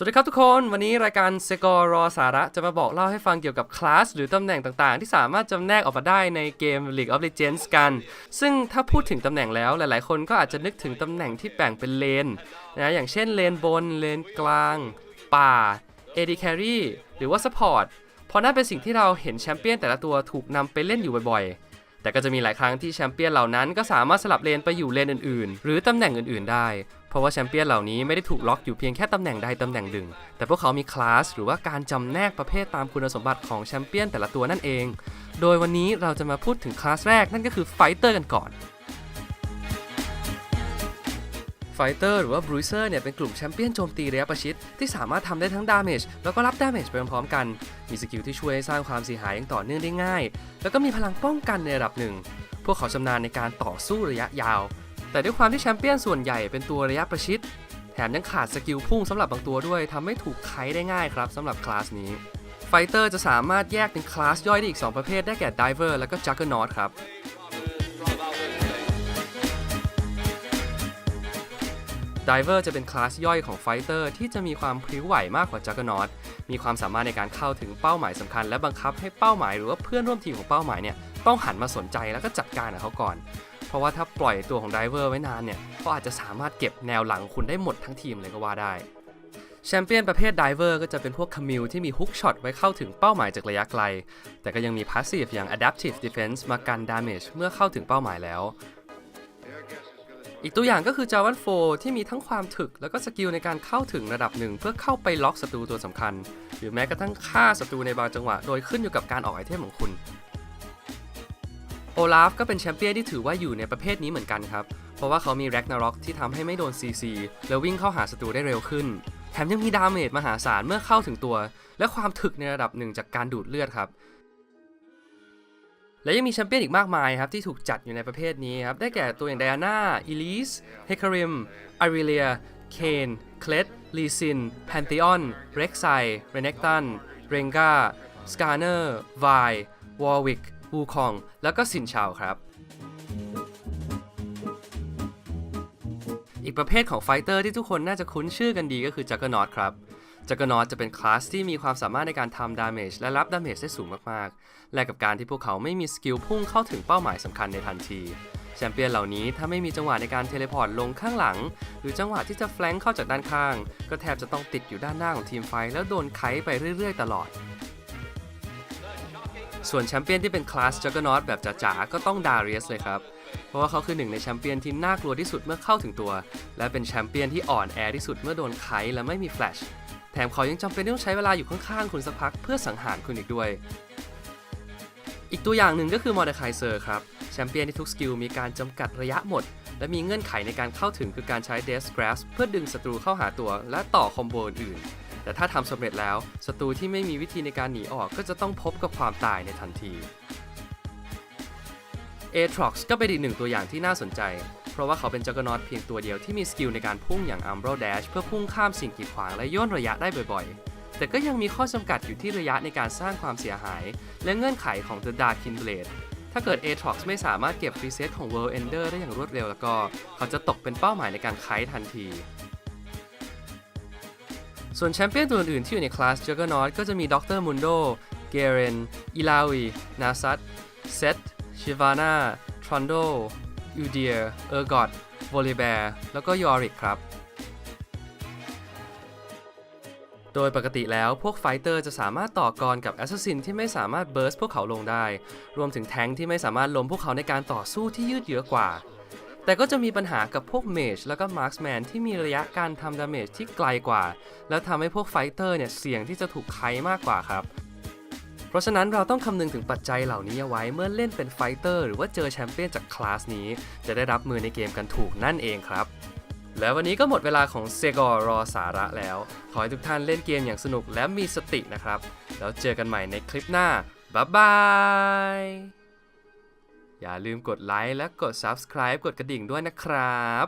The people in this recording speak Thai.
สวัสดีครับทุกคน วันนี้รายการเซกอรอสาระจะมาบอกเล่าให้ฟังเกี่ยวกับคลาสหรือตำแหน่งต่างๆ ที่สามารถจำแนกออกมาได้ในเกม League of Legends กัน ซึ่งถ้าพูดถึงตำแหน่งแล้วหลายๆ คนก็อาจจะนึกถึงตำแหน่งที่แบ่งเป็นเลนนะอย่างเช่นเลนบน เลนกลาง ป่า AD Carry หรือว่า Support เพราะนั่นเป็นสิ่งที่เราเห็นแชมเปี้ยนแต่ละตัวถูกนำไปเล่นอยู่บ่อยๆ แต่ก็จะมีหลายครั้งที่แชมเปี้ยนเหล่านั้นก็สามารถสลับเลนไปอยู่เลนอื่นๆ หรือตำแหน่งอื่นๆได้ เพราะว่าแชมเปี้ยนเหล่านี้ไม่ได้ถูกล็อกอยู่เพียงแค่ตำแหน่งใดตำแหน่งหนึ่ง แต่พวกเขามีคลาสหรือว่าการจำแนกประเภทตามคุณสมบัติของแชมเปี้ยนแต่ละตัวนั่นเอง โดยวันนี้เราจะมาพูดถึงคลาสแรกนั่นก็คือไฟเตอร์กันก่อน ไฟเตอร์หรือว่าบรูเซอร์เนี่ยเป็นกลุ่มแชมเปี้ยนโจมตีระยะประชิดที่สามารถทำได้ทั้งดาเมจแล้วก็รับดาเมจไปพร้อมๆกัน มีสกิลที่ช่วยให้สร้างความเสียหายอย่างต่อเนื่องได้ง่าย แล้วก็มีพลังป้องกันในระดับหนึ่ง พวกเขาชำนาญในการต่อสู้ระยะยาว แต่ด้วยความที่แชมเปี้ยนส่วนใหญ่เป็นตัวระยะประชิด แถมยังขาดสกิลพุ่งสำหรับบางตัวด้วยทำให้ถูกไคได้ง่ายครับสำหรับคลาสนี้ไฟเตอร์จะสามารถแยกเป็นคลาสย่อยได้อีก 2 ประเภทได้แก่ Diver และก็ Juggernaut ครับ Diver จะเป็นคลาสย่อยของไฟเตอร์ที่จะมีความพลิ้วไหวมากกว่า Juggernaut มีความสามารถในการเข้าถึงเป้าหมายสำคัญ และบังคับให้เป้าหมายหรือว่าเพื่อนร่วมทีมของเป้าหมายเนี่ยต้องหันมาสนใจแล้วก็จัดการกับเขาก่อน เพราะว่าถ้าปล่อยตัวของ Diver ไว้นานเนี่ยก็อาจจะสามารถเก็บแนวหลังคุณได้หมดทั้งทีมเลยก็ว่าได้แชมเปี้ยนประเภท Diver ก็จะเป็นพวกคามิลที่มีฮุกช็อตไว้เข้าถึงเป้าหมายจากระยะไกล แต่ก็ยังมีพาสซีฟอย่าง Adaptive Defense มากันดาเมจเมื่อเข้าถึงเป้าหมายแล้ว อีกตัวอย่างก็คือจาวันโฟที่มีทั้งความถึก แล้วก็สกิลในการเข้าถึงระดับหนึ่ง เพื่อเข้าไปล็อกศัตรูตัวสำคัญ หรือแม้กระทั่งฆ่าศัตรูในบางจังหวะ โดยขึ้นอยู่กับการออกไอเทมของคุณโอลาฟก็เป็นแชมเปี้ยนที่ถือว่าอยู่ในประเภทนี้เหมือนกันครับ เพราะว่าเขามีแร็กนาร็อกที่ทำให้ไม่โดน CC แล้ววิ่งเข้าหาศัตรูได้เร็วขึ้น แถมยังมีดาเมจมหาศาลเมื่อเข้าถึงตัว และความถึกในระดับหนึ่งจากการดูดเลือดครับ และยังมีแชมเปี้ยนอีกมากมายครับที่ถูกจัดอยู่ในประเภทนี้ครับ ได้แก่ตัวอย่างไดอาน่าอีลิสเฮคาริมอาริเลีย เคนเคลดลีซินแพนติออนเร็กไซเรเนกตันเรงกาสกาเนอร์ไววอร์วิกวูคอง แล้วก็ซินชาวครับ อีกประเภทของไฟเตอร์ที่ทุกคนน่าจะคุ้นชื่อกันดีก็คือจักรนอตครับ จักรนอตจะเป็นคลาสที่มีความสามารถในการทำดาเมจและรับดาเมจได้สูงมากๆ และกับการที่พวกเขาไม่มีสกิลพุ่งเข้าถึงเป้าหมายสำคัญในทันที แชมเปี้ยนเหล่านี้ถ้าไม่มีจังหวะในการเทเลพอร์ตลงข้างหลัง หรือจังหวะที่จะแฟลงเข้าจากด้านข้าง ก็แทบจะต้องติดอยู่ด้านหน้าของทีมไฟแล้วโดนไคไปเรื่อย ๆ ตลอด ส่วนแชมเปี้ยนที่เป็นคลาสจักรนอตแบบจ๋าๆก็ต้องดาเรียสเลยครับเพราะว่าเขาคือหนึ่งในแชมเปี้ยนที่น่ากลัวที่สุดเมื่อเข้าถึงตัว และเป็นแชมเปี้ยนที่อ่อนแอที่สุดเมื่อโดนไคและไม่มีแฟลช มเขายังจำเป็นต้องใช้เวลาอยู่ข้างๆคุณสักพักเพื่อสังหารคุณอีกด้วย อีกตัวอย่างหนึ่งก็คือมอร์เดคายเซอร์ครับแชมเปี้ยนที่ทุกสกิลมีการจำกัดระยะหมด และมีเงื่อนไขในการเข้าถึงคือการใช้ Death Grasp เพื่อดึงศัตรูเข้าหาตัวและต่อคอมโบอื่น แต่ถ้าทำสำเร็จแล้วศัตรูที่ไม่มีวิธีในการหนีออกก็จะต้องพบกับความตายในทันที a t r o x ก็เป็นอีกหนึ่งตัวอย่างที่น่าสนใจ เพราะว่าเขาเป็นจักรนอตเพียงตัวเดียวที่มีสกิลในการพุ่งอย่าง Umbral Dash เพื่อพุ่งข้ามสิ่งกีดขวางและย่นระยะได้บ่อยๆ แต่ก็ยังมีข้อจำกัดอยู่ที่ระยะในการสร้างความเสียหาย และเงื่อนไขของ The Darkin Blade ถ้าเกิด a t r o x ไม่สามารถเก็บรีเซ็ตของ World Ender ได้อย่างรวดเร็วแล้วก็ เขาจะตกเป็นเป้าหมายในการไคทันทีส่วนแชมเปี้ยนตัวอื่นๆที่อยู่ในคลาส Juggernaut ก็จะมีด็อกเตอร์มุนโด เกเรน อิลาวี นาซัต เซต ชิวาน่าทรอนโดอูเดียเออร์กอดโวลิแบร์แล้วก็ยอริกครับ โดยปกติแล้วพวกไฟเตอร์จะสามารถต่อกรกับแอสซัสซินที่ไม่สามารถเบิร์สพวกเขาลงได้ รวมถึงแทงที่ไม่สามารถล้มพวกเขาในการต่อสู้ที่ยืดเยื้อกว่า แต่ก็จะมีปัญหากับพวกเมจแล้วก็มาร์คแมนที่มีระยะการทำดาเมจที่ไกลกว่า แล้วทำให้พวกไฟเตอร์เนี่ยเสี่ยงที่จะถูกไคมากกว่าครับ เพราะฉะนั้นเราต้องคำนึงถึงปัจจัยเหล่านี้เอาไว้เมื่อเล่นเป็นไฟเตอร์หรือว่าเจอแชมเปี้ยนจากคลาสนี้ จะได้รับมือในเกมกันถูกนั่นเองครับ และวันนี้ก็หมดเวลาของเซกอรอสาระแล้ว ขอให้ทุกท่านเล่นเกมอย่างสนุกและมีสตินะครับ แล้วเจอกันใหม่ในคลิปหน้าบ๊ายบายอย่าลืมกดไลค์และกด Subscribe กดกระดิ่งด้วยนะครับ